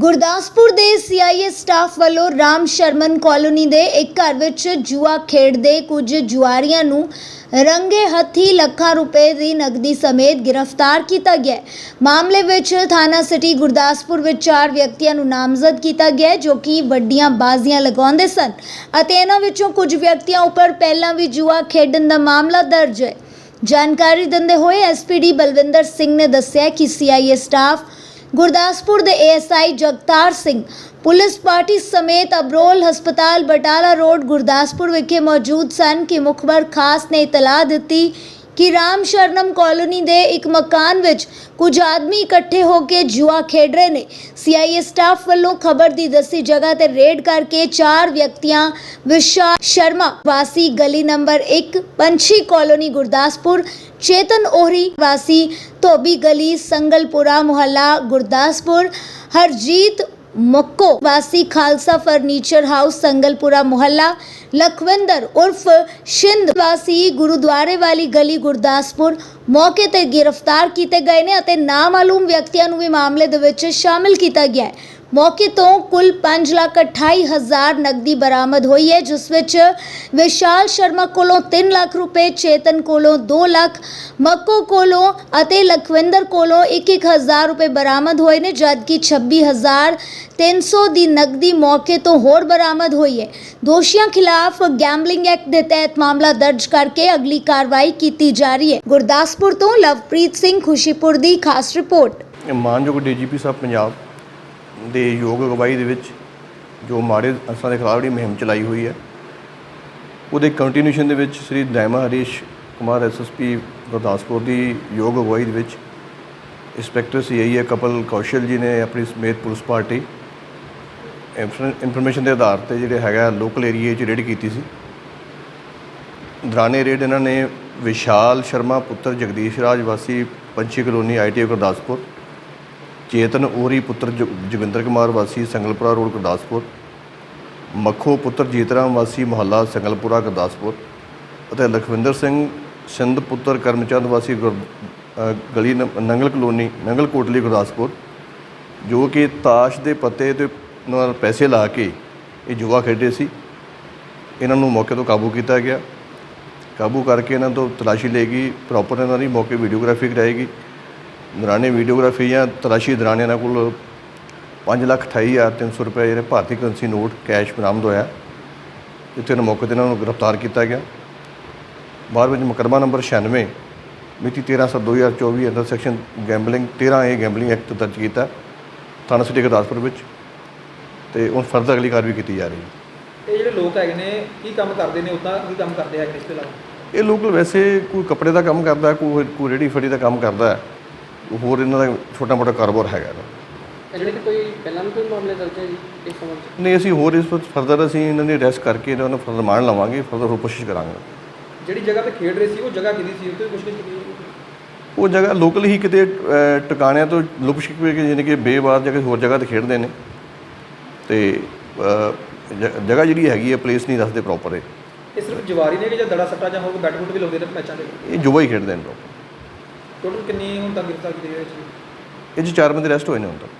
ਗੁਰਦਾਸਪੁਰ ਦੇ CIA staff ਵੱਲੋਂ Ram ਸ਼ਰਮਨ colony ਦੇ ਇੱਕ ਘਰ ਵਿੱਚ ਜੂਆ ਖੇਡਦੇ ਕੁਝ ਜੁਆਰੀਆਂ ਨੂੰ ਰੰਗੇ ਹੱਥੀ ਲੱਖਾਂ ਰੁਪਏ ਦੀ ਨਕਦੀ ਸਮੇਤ ਗ੍ਰਿਫਤਾਰ ਕੀਤਾ ਗਿਆ ਹੈ। ਮਾਮਲੇ ਵਿੱਚ ਥਾਣਾ ਸਿਟੀ ਗੁਰਦਾਸਪੁਰ ਵਿੱਚ ਚਾਰ ਵਿਅਕਤੀਆਂ ਨੂੰ ਨਾਮਜ਼ਦ ਕੀਤਾ ਗਿਆ ਹੈ, ਜੋ ਕਿ ਵੱਡੀਆਂ ਬਾਜ਼ੀਆਂ ਲਗਾਉਂਦੇ ਸਨ ਅਤੇ ਇਹਨਾਂ ਵਿੱਚੋਂ ਕੁਝ ਵਿਅਕਤੀਆਂ ਉੱਪਰ ਪਹਿਲਾਂ ਵੀ ਜੂਆ ਖੇਡਣ ਦਾ ਮਾਮਲਾ ਦਰਜ ਹੈ ਜਾਣਕਾਰੀ ਦਿੰਦੇ ਹੋਏ ਐਸਪੀਡੀ ਬਲਵਿੰਦਰ ਸਿੰਘ ਨੇ ਦੱਸਿਆ ਕਿ ਸੀਆਈਏ ਸਟਾਫ ਗੁਰਦਾਸਪੁਰ ਦੇ ASI Jagtar Singh, police party ਸਮੇਤ ਅਬਰੋਲ ਹਸਪਤਾਲ ਬਟਾਲਾ ਰੋਡ ਗੁਰਦਾਸਪੁਰ ਵਿਖੇ ਮੌਜੂਦ ਸਨ ਕਿ ਮੁਖਬਰ ਖਾਸ ਨੇ ਇਤਲਾਹ ਦਿੱਤੀ ਕਿ ਰਾਮ ਸ਼ਰਨਮ ਕਾਲੋਨੀ ਦੇ ਇੱਕ ਮਕਾਨ ਵਿੱਚ ਕੁਝ ਆਦਮੀ ਇਕੱਠੇ ਹੋ ਕੇ ਜੂਆ ਖੇਡ ਰਹੇ ਨੇ। ਸੀਆਈਏ ਸਟਾਫ ਵੱਲੋਂ ਖਬਰ ਦੀ ਦੱਸੀ ਜਗ੍ਹਾ ਤੇ ਰੇਡ ਕਰਕੇ ਚਾਰ ਵਿਅਕਤੀਆਂ ਵਿਸ਼ਾਲ ਸ਼ਰਮਾ, ਵਾਸੀ ਗਲੀ ਨੰਬਰ 1 ਪੰਛੀ ਕਾਲੋਨੀ ਗੁਰਦਾਸਪੁਰ, ਚੇਤਨ ਓਹਰੀ, ਵਾਸੀ ਧੋਬੀ ਗਲੀ, ਸੰਗਲਪੁਰਾ ਮੁਹੱਲਾ ਗੁਰਦਾਸਪੁਰ, ਹਰਜੀਤ ਮੱਕੋ, ਵਾਸੀ ਖਾਲਸਾ ਫਰਨੀਚਰ ਹਾਊਸ, ਸੰਗਲਪੁਰਾ ਮੁਹੱਲਾ ਲਖਵਿੰਦਰ ਉਰਫ ਸ਼ਿੰਦ ਵਾਸੀ ਗੁਰਦੁਆਰੇ ਵਾਲੀ ਗਲੀ ਗੁਰਦਾਸਪੁਰ ਮੌਕੇ ਤੇ ਗ੍ਰਿਫਤਾਰ ਕੀਤੇ ਗਏ ਨੇ ਅਤੇ ਨਾਮਾਲੂਮ ਵਿਅਕਤੀਆਂ ਨੂੰ ਵੀ ਮਾਮਲੇ ਦੇ ਵਿੱਚ ਸ਼ਾਮਿਲ ਕੀਤਾ ਗਿਆ ਹੈ। ਮੌਕੇ ਤੋਂ ਕੁੱਲ 5 ਲੱਖ 28 ਹਜ਼ਾਰ ਨਕਦੀ ਬਰਾਮਦ ਹੋਈ ਹੈ, ਜਿਸ ਵਿੱਚ ਵਿਸ਼ਾਲ ਸ਼ਰਮਾ ਕੋਲੋਂ 3 ਲੱਖ ਰੁਪਏ, ਚੇਤਨ ਕੋਲੋਂ 2 ਲੱਖ, ਮੱਕੋ ਕੋਲੋਂ ਅਤੇ ਲਖਵਿੰਦਰ ਕੋਲੋਂ 1-1 ਹਜ਼ਾਰ ਰੁਪਏ ਬਰਾਮਦ ਹੋਏ ਨੇ, ਜਦਕਿ 26 ਹਜ਼ਾਰ 300 ਦੀ ਨਕਦੀ ਮੌਕੇ ਤੋਂ ਹੋਰ ਬਰਾਮਦ ਹੋਈ ਹੈ। ਦੋਸ਼ੀਆਂ ਖਿਲਾਫ ਗੈਂਬਲਿੰਗ ਐਕਟ ਦੇ ਤਹਿਤ ਮਾਮਲਾ ਦਰਜ ਕਰਕੇ ਅਗਲੀ ਕਾਰਵਾਈ ਕੀਤੀ ਜਾ ਰਹੀ ਹੈ। ਗੁਰਦਾਸਪੁਰ ਤੋਂ ਲਵਪ੍ਰੀਤ ਸਿੰਘ ਖੁਸ਼ੀਪੁਰ ਦੀ ਖਾਸ ਰਿਪੋਰਟ। ਮਾਨਯੋਗ ਡੀਜੀਪੀ ਸਾਹਿਬ, ਪੰਜਾਬ ਦੇ ਯੋਗ ਅਗਵਾਈ ਦੇ ਵਿੱਚ ਜੋ ਮਾੜੇ ਅਨਸਰਾਂ ਦੇ ਖਿਲਾਫ ਜਿਹੜੀ ਮੁਹਿੰਮ ਚਲਾਈ ਹੋਈ ਹੈ, ਉਹਦੇ ਕੰਟੀਨਿਊਸ਼ਨ ਦੇ ਵਿੱਚ ਸ੍ਰੀ ਦੈਮਾ ਹਰੀਸ਼ ਕੁਮਾਰ ਐਸਐਸਪੀ ਗੁਰਦਾਸਪੁਰ ਦੀ ਯੋਗ ਅਗਵਾਈ ਦੇ ਵਿੱਚ ਇੰਸਪੈਕਟਰ ਸੀਆਈਏ ਕਪਲ ਕੌਸ਼ਲ ਜੀ ਨੇ ਆਪਣੀ ਸਮੇਤ ਪੁਲਿਸ ਪਾਰਟੀ ਇਨਫੋਰਮੇਸ਼ਨ ਦੇ ਆਧਾਰ ਤੇ ਜਿਹੜੇ ਹੈਗਾ ਲੋਕਲ ਏਰੀਏ 'ਚ ਰੇਡ ਕੀਤੀ ਸੀ। ਦੌਰਾਨੇ ਰੇਡ ਇਹਨਾਂ ਨੇ ਵਿਸ਼ਾਲ ਸ਼ਰਮਾ ਪੁੱਤਰ ਜਗਦੀਸ਼ ਰਾਜ ਵਾਸੀ ਪੰਛੀ ਕਲੋਨੀ ਆਈਟੀ ਗੁਰਦਾਸਪੁਰ ਚੇਤਨ ਓਰੀ ਪੁੱਤਰ ਜ- ਜੋਗਿੰਦਰ ਕੁਮਾਰ ਵਾਸੀ ਸੰਗਲਪੁਰਾ ਰੋਡ ਗੁਰਦਾਸਪੁਰ। ਮੱਖੋ ਪੁੱਤਰ ਜੀਤਰਾਮ ਵਾਸੀ ਮੁਹੱਲਾ ਸੰਗਲਪੁਰਾ ਗੁਰਦਾਸਪੁਰ। ਅਤੇ ਲਖਵਿੰਦਰ ਸਿੰਘ ਸਿੰਧ ਪੁੱਤਰ ਕਰਮਚੰਦ ਵਾਸੀ ਗੁਰ- ਅ, ਗਲੀ ਨੰ- ਨੰਗਲ ਕਲੋਨੀ ਨੰਗਲ ਕੋਟਲੀ ਗੁਰਦਾਸਪੁਰ। ਜੋ ਕਿ ਤਾਸ਼ ਦੇ ਪੱਤੇ ਤੇ ਨਾਲ ਪੈਸੇ ਲਾ ਕੇ ਇਹ ਜੁਆ ਖੇਡੇ ਸੀ। ਇਹਨਾਂ ਨੂੰ ਮੌਕੇ ਤੋਂ ਕਾਬੂ ਕੀਤਾ ਗਿਆ। ਕਾਬੂ ਕਰਕੇ ਇਹਨਾਂ ਤੋਂ ਤਲਾਸ਼ੀ ਲਏਗੀ। ਪ੍ਰੋਪਰ ਇਹਨਾਂ ਦੀ ਮੌਕੇ ਵੀਡੀਓਗ੍ਰਾਫੀ ਕਰਾਏਗੀ। ਦੌਰਾਨੇ ਵੀਡੀਓਗ੍ਰਾਫੀ ਜਾਂ ਤਲਾਸ਼ੀ ਦੌਰਾਨ ਇਹਨਾਂ ਕੋਲ 528300 ਰੁਪਏ ਜਿਹੜੇ ਭਾਰਤੀ ਕਰੰਸੀ ਨੋਟ ਕੈਸ਼ ਬਰਾਮਦ ਹੋਇਆ। ਜਿੱਥੇ ਇਹਨਾਂ ਮੌਕੇ ਤੇ ਇਹਨਾਂ ਨੂੰ ਗ੍ਰਿਫਤਾਰ ਕੀਤਾ ਗਿਆ। ਬਾਅਦ ਵਿੱਚ ਮੁਕੱਦਮਾ ਨੰਬਰ 96 ਮਿਤੀ 13/7/2024 under section gambling 13 A gambling act ਦਰਜ ਕੀਤਾ ਥਾਣਾ ਸਿਟੀ ਗੁਰਦਾਸਪੁਰ ਵਿੱਚ। ਤੇ ਹੁਣ ਫਰਦਰ ਅਗਲੀ ਕਾਰਵਾਈ ਕੀਤੀ ਜਾ ਰਹੀ ਹੈ। ਇਹ ਜਿਹੜੇ ਲੋਕ ਹੈਗੇ ਨੇ ਕੀ ਕੰਮ ਕਰਦੇ ਨੇ? ਉਦਾਂ ਕੀ ਕੰਮ ਕਰਦੇ ਹੈਗੇ ਇਸ ਤੋਂ ਇਲਾਵਾ? ਇਹ ਲੋਕ ਵੈਸੇ ਕੋਈ ਕੱਪੜੇ ਦਾ ਕੰਮ ਕਰਦਾ ਕੋਈ ਕੋਈ ਰੇੜੀ ਫੜੀ ਦਾ ਕੰਮ ਕਰਦਾ। ਹੈ ਹੋਰ ਇਹਨਾਂ ਦਾ ਛੋਟਾ ਮੋਟਾ ਕਾਰੋਬਾਰ ਹੈਗਾ ਇਹਦਾ। ਜਿਹੜੇ ਕਿ ਕੋਈ ਪਹਿਲਾਂ ਵੀ ਕੋਈ ਮਾਮਲੇ ਦਰਜ ਹੈ ਜੀ ਇਸ ਸੰਬੰਧ 'ਚ? ਨਹੀਂ ਅਸੀਂ ਹੋਰ ਇਸ ਵਿੱਚ ਫਰਦਰ ਅਸੀਂ ਇਹਨਾਂ ਦੀ ਅਰੈਸਟ ਕਰਕੇ ਇਹਨਾਂ ਨੂੰ ਫਰਦਰ ਮਾਰਨ ਲਵਾਂਗੇ ਫਰਦਰ ਹੋਰ ਕੋਸ਼ਿਸ਼ ਕਰਾਂਗੇ। ਜਿਹੜੀ ਜਗ੍ਹਾ ਤੇ ਖੇਡ ਰਹੇ ਸੀ ਉਹ ਜਗ੍ਹਾ ਕਿਹਦੀ ਸੀ? ਉੱਤੇ ਕੁਝ ਕੁਝ ਉਹ ਜਗ੍ਹਾ ਲੋਕਲ ਹੀ ਕਿਤੇ ਅਹ, ਟਿਕਾਣਿਆਂ ਤੋਂ ਲੁਕ ਛਿਪ ਕੇ ਯਾਨੀ ਕਿ ਬੇਵਾਰ ਜਗ੍ਹਾ ਹੋਰ ਜਗ੍ਹਾ ਤੇ ਖੇਡਦੇ ਨੇ। ਤੇ ਅਹ, ਜ- ਜਗ੍ਹਾ ਜਿਹੜੀ ਹੈਗੀ ਹੈ ਪਲੇਸ ਨਹੀਂ ਦੱਸਦੇ ਪ੍ਰੋਪਰ ਇਹ। ਇਹ ਸਿਰਫ ਜਵਾਰੀ ਨੇ ਕਿ ਜਾਂ ਦੜਾ ਸੱਟਾ ਜਾਂ ਹੋਰ ਬੈਟ ਬੁੱਟ ਵੀ ਲਾਉਂਦੇ ਨੇ ਮੈਚਾਂ ਦੇ ਇਹ ਜੁਆ ਹੀ ਖੇਡਦੇ ਨੇ ਲੋਕ ਟੋਟਲ ਕਿੰਨੀ ਹੁਣ ਤੱਕ ਗ੍ਰਿਫਤਾਰ ਕੀਤੀ ਗਈ ਇਹ 'ਚ ਚਾਰ ਬੰਦੇ ਅਰੈਸਟ ਹੋਏ ਨੇ ਹੁਣ ਤੱਕ